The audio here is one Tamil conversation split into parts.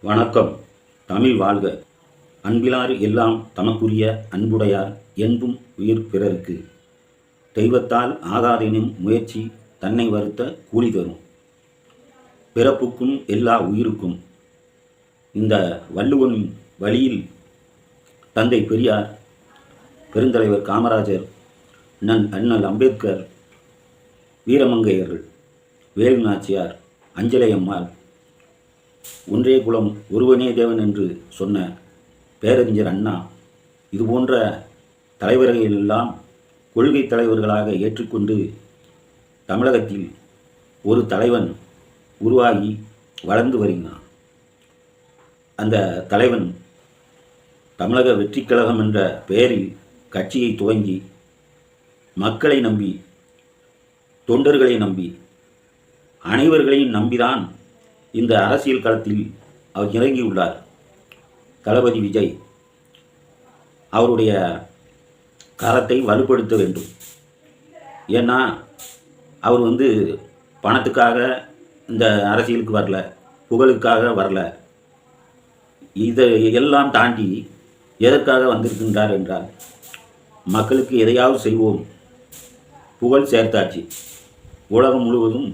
வணக்கம். தமிழ் வாழ்க. அன்பிலாறு எல்லாம் தமக்குரிய அன்புடையார் என்பும் உயிர் பிறருக்கு. தெய்வத்தால் ஆகாதெனும் முயற்சி தன்னை வருத்த கூலி தரும். பிறப்புக்கும் எல்லா உயிருக்கும். இந்த வள்ளுவனின் வழியில் தந்தை பெரியார் பெருந்தலைவர் காமராஜர் நன் அண்ணல் அம்பேத்கர் வீரமங்கையர்கள் வேலு நாச்சியார் ஒன்றே குலம் ஒருவனே தேவன் என்று சொன்ன பேரறிஞர் அண்ணா இது போன்ற தலைவர்களெல்லாம் கொள்கை தலைவர்களாக ஏற்றுக்கொண்டு தமிழகத்தில் ஒரு தலைவன் உருவாகி வளர்ந்து வருகிறான். அந்த தலைவன் தமிழக வெற்றிக் கழகம் என்ற பெயரில் கட்சியை துவங்கி மக்களை நம்பி தொண்டர்களை நம்பி அனைவர்களையும் நம்பிதான் இந்த அரசியல் களத்தில் அவர் இறங்கியுள்ளார். தளபதி விஜய் அவருடைய கரத்தை வலுப்படுத்த வேண்டும். ஏன்னா அவர் வந்து பணத்துக்காக இந்த அரசியலுக்கு வரல புகழுக்காக வரல. இதை எல்லாம் தாண்டி எதற்காக வந்திருக்கின்றார் என்றால் மக்களுக்கு எதையாவது செய்வோம். புகழ் சேர்த்தாச்சு. உலகம் முழுவதும்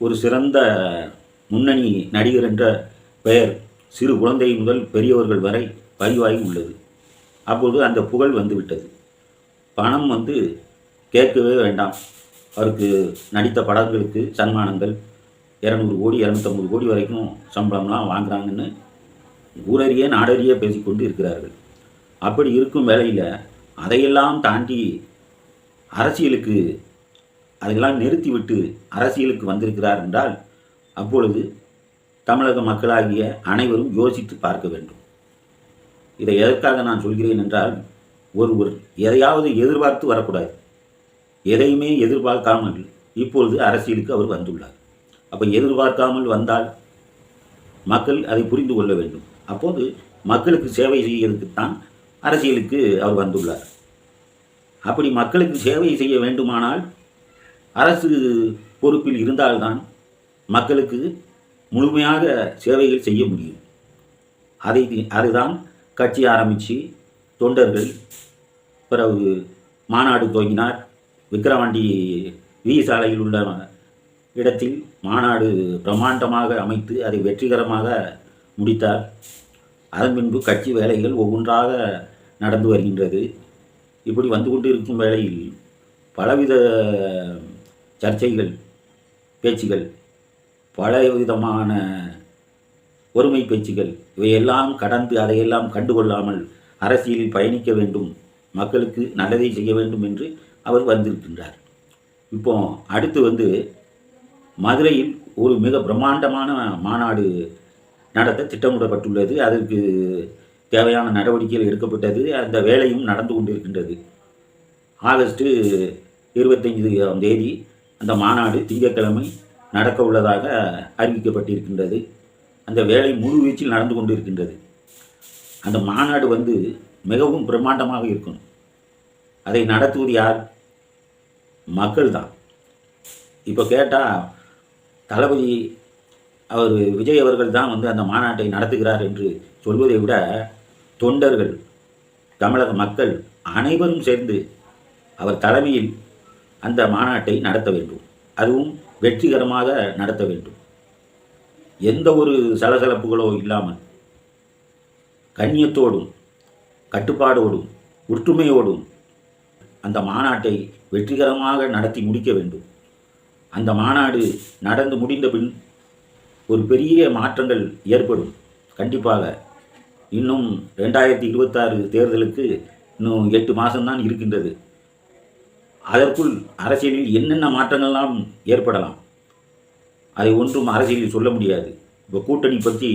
ஒரு சிறந்த முன்னணி நடிகர் என்ற பெயர் சிறு குழந்தை முதல் பெரியவர்கள் வரை பதிவாகி உள்ளது. அப்பொழுது அந்த புகழ் வந்துவிட்டது. பணம் வந்து கேட்கவே வேண்டாம். அவருக்கு நடித்த படங்களுக்கு சன்மானங்கள் இரநூறு கோடி இரநூத்தம்பது கோடி வரைக்கும் சம்பளம்லாம் வாங்குறாங்கன்னு ஊரறிய நாடறிய பேசிக்கொண்டு இருக்கிறார்கள். அப்படி இருக்கும் வேலையில் அதையெல்லாம் தாண்டி அரசியலுக்கு அதையெல்லாம் நிறுத்திவிட்டு அரசியலுக்கு வந்திருக்கிறார் என்றால் அப்பொழுது தமிழக மக்களாகிய அனைவரும் யோசித்து பார்க்க வேண்டும். இதை எதற்காக நான் சொல்கிறேன் என்றால் ஒருவர் எதையாவது எதிர்பார்த்து வரக்கூடாது. எதையுமே எதிர்பார்க்காமல் இப்பொழுது அரசியலுக்கு அவர் வந்துள்ளார். அப்போ எதிர்பார்க்காமல் வந்தால் மக்கள் அதை புரிந்து கொள்ள வேண்டும். அப்போது மக்களுக்கு சேவை செய்யறதுக்கு தான் அரசியலுக்கு அவர் வந்துள்ளார். அப்படி மக்களுக்கு சேவை செய்ய வேண்டுமானால் அரசு பொறுப்பில் இருந்தால்தான் மக்களுக்கு முழுமையாக சேவைகள் செய்ய முடியும். அதை அதுதான் கட்சி ஆரம்பித்து தொண்டர்கள் பிறகு மாநாடு துவங்கினார். விக்கிரவாண்டி வி சாலையில் உள்ள இடத்தில் மாநாடு பிரம்மாண்டமாக அமைத்து அதை வெற்றிகரமாக முடித்தார். அதன் பின்பு கட்சி வேலைகள் ஒவ்வொன்றாக நடந்து வருகின்றது. இப்படி வந்து கொண்டு இருக்கும் வேளையில் பலவித சர்ச்சைகள் பேச்சுகள் பல விதமான ஒருமை பேச்சுகள் இவையெல்லாம் கடந்து அதையெல்லாம் கண்டுகொள்ளாமல் அரசியலில் பயணிக்க வேண்டும் மக்களுக்கு நல்லதை செய்ய வேண்டும் என்று அவர் வந்திருக்கின்றார் இப்போ அடுத்து வந்து மதுரையில் ஒரு மிக பிரம்மாண்டமான மாநாடு நடத்த திட்டமிடப்பட்டுள்ளது. அதற்கு தேவையான நடவடிக்கைகள் எடுக்கப்பட்டது. அந்த வேலையும் நடந்து கொண்டிருக்கின்றது. ஆகஸ்ட்டு இருபத்தைந்து தேதி அந்த மாநாடு திங்கட்கிழமை நடக்க உள்ளதாக அறிவிக்கப்பட்டிருக்கின்றது. அந்த வேலை முழுவீச்சில் நடந்து கொண்டிருக்கின்றது. அந்த மாநாடு வந்து மிகவும் பிரம்மாண்டமாக இருக்கணும். அதை நடத்துவது யார்? மக்கள் தான். இப்போ கேட்டால் தளபதி அவர் விஜய் அவர்கள் தான் வந்து அந்த மாநாட்டை நடத்துகிறார் என்று சொல்வதை விட தொண்டர்கள் தமிழக மக்கள் அனைவரும் சேர்ந்து அவர் தலைமையில் அந்த மாநாட்டை நடத்த வேண்டும். அதுவும் வெற்றிகரமாக நடத்த வேண்டும். எந்த ஒரு சலசலப்புகளோ இல்லாமல் கண்ணியத்தோடும் கட்டுப்பாடோடும் ஒற்றுமையோடும் அந்த மாநாட்டை வெற்றிகரமாக நடத்தி முடிக்க வேண்டும். அந்த மாநாடு நடந்து முடிந்த பின் ஒரு பெரிய மாற்றங்கள் ஏற்படும். கண்டிப்பாக இன்னும் ரெண்டாயிரத்தி இருபத்தாறு தேர்தலுக்கு இன்னும் எட்டு மாதம்தான் இருக்கின்றது. அதற்குள் அரசியலில் என்னென்ன மாற்றங்கள்லாம் ஏற்படலாம்? அதை ஒன்றும் அரசியலில் சொல்ல முடியாது. இப்போ கூட்டணி பற்றி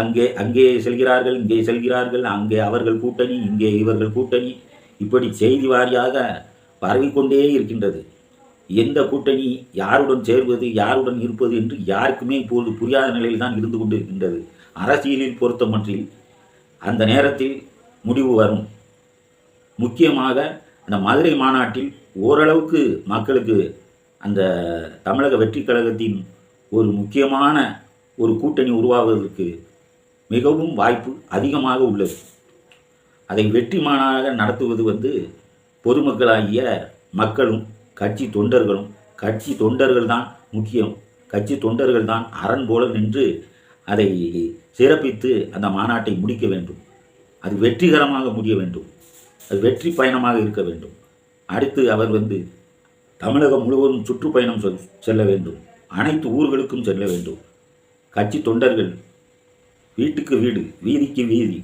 அங்கே அங்கே செல்கிறார்கள் இங்கே செல்கிறார்கள் அங்கே அவர்கள் கூட்டணி இங்கே இவர்கள் கூட்டணி. இப்படி செய்தி வாரியாக பரவிக்கொண்டே இருக்கின்றது. எந்த கூட்டணி யாருடன் சேர்வது யாருடன் இருப்பது என்று யாருக்குமே இப்போது புரியாத நிலையில் தான் இருந்து கொண்டிருக்கின்றது. அரசியலில் பொறுத்தமற்றில் அந்த நேரத்தில் முடிவு வரும். முக்கியமாக அந்த மதுரை மாநாட்டில் ஓரளவுக்கு மக்களுக்கு அந்த தமிழக வெற்றி கழகத்தின் ஒரு முக்கியமான ஒரு கூட்டணி உருவாவதற்கு மிகவும் வாய்ப்பு அதிகமாக உள்ளது. அதை வெற்றிமானாக நடத்துவது வந்து பொதுமக்களாகிய மக்களும் கட்சி தொண்டர்களும் கட்சி தொண்டர்கள் தான் முக்கியம். கட்சி தொண்டர்கள் தான் அரண் போல நின்று அதை சிறப்பித்து அந்த மாநாட்டை முடிக்க வேண்டும். அது வெற்றிகரமாக முடிய வேண்டும். அது வெற்றி பயணமாக இருக்க வேண்டும். அடுத்து அவர் வந்து தமிழகம் முழுவதும் சுற்றுப்பயணம் செல்ல வேண்டும். அனைத்து ஊர்களுக்கும் செல்ல வேண்டும். கட்சி தொண்டர்கள் வீட்டுக்கு வீடு வீதிக்கு வீதி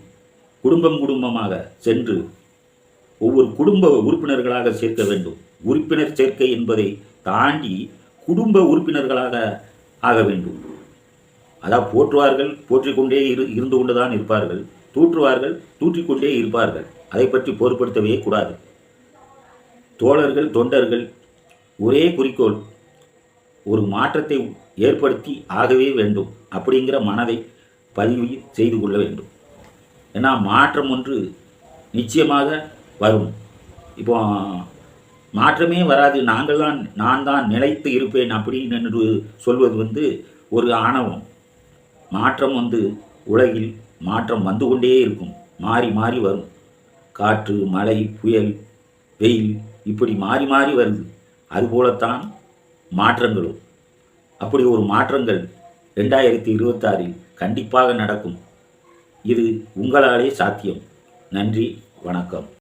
குடும்பம் குடும்பமாக சென்று ஒவ்வொரு குடும்ப உறுப்பினர்களாக சேர்க்க வேண்டும். உறுப்பினர் சேர்க்கை என்பதை தாண்டி குடும்ப உறுப்பினர்களாக ஆக வேண்டும். அதாவது போற்றுவார்கள் போற்றிக்கொண்டே இரு இருந்து கொண்டுதான் இருப்பார்கள். தூற்றுவார்கள் தூற்றிக்கொண்டே இருப்பார்கள். அதை பற்றி பொருட்படுத்தவே கூடாது. தோழர்கள் தொண்டர்கள் ஒரே குறிக்கோள் ஒரு மாற்றத்தை ஏற்படுத்தி ஆகவே வேண்டும் அப்படிங்கிற மனதை பதிவு செய்து கொள்ள வேண்டும். ஏன்னா மாற்றம் ஒன்று நிச்சயமாக வரும். இப்போ மாற்றமே வராது. நாங்கள் தான் நான் தான் நிலைத்து இருப்பேன் அப்படின்னு என்று சொல்வது வந்து ஒரு ஆணவம். மாற்றம் வந்து உலகில் மாற்றம் வந்து கொண்டே இருக்கும். மாறி மாறி வரும். காற்று மழை புயல் வெயில் இப்படி மாறி மாறி வருது. அதுபோலத்தான் மாற்றங்களும். அப்படி ஒரு மாற்றங்கள் ரெண்டாயிரத்தி இருபத்தாறில் கண்டிப்பாக நடக்கும். இது உங்களாலே சாத்தியம். நன்றி வணக்கம்.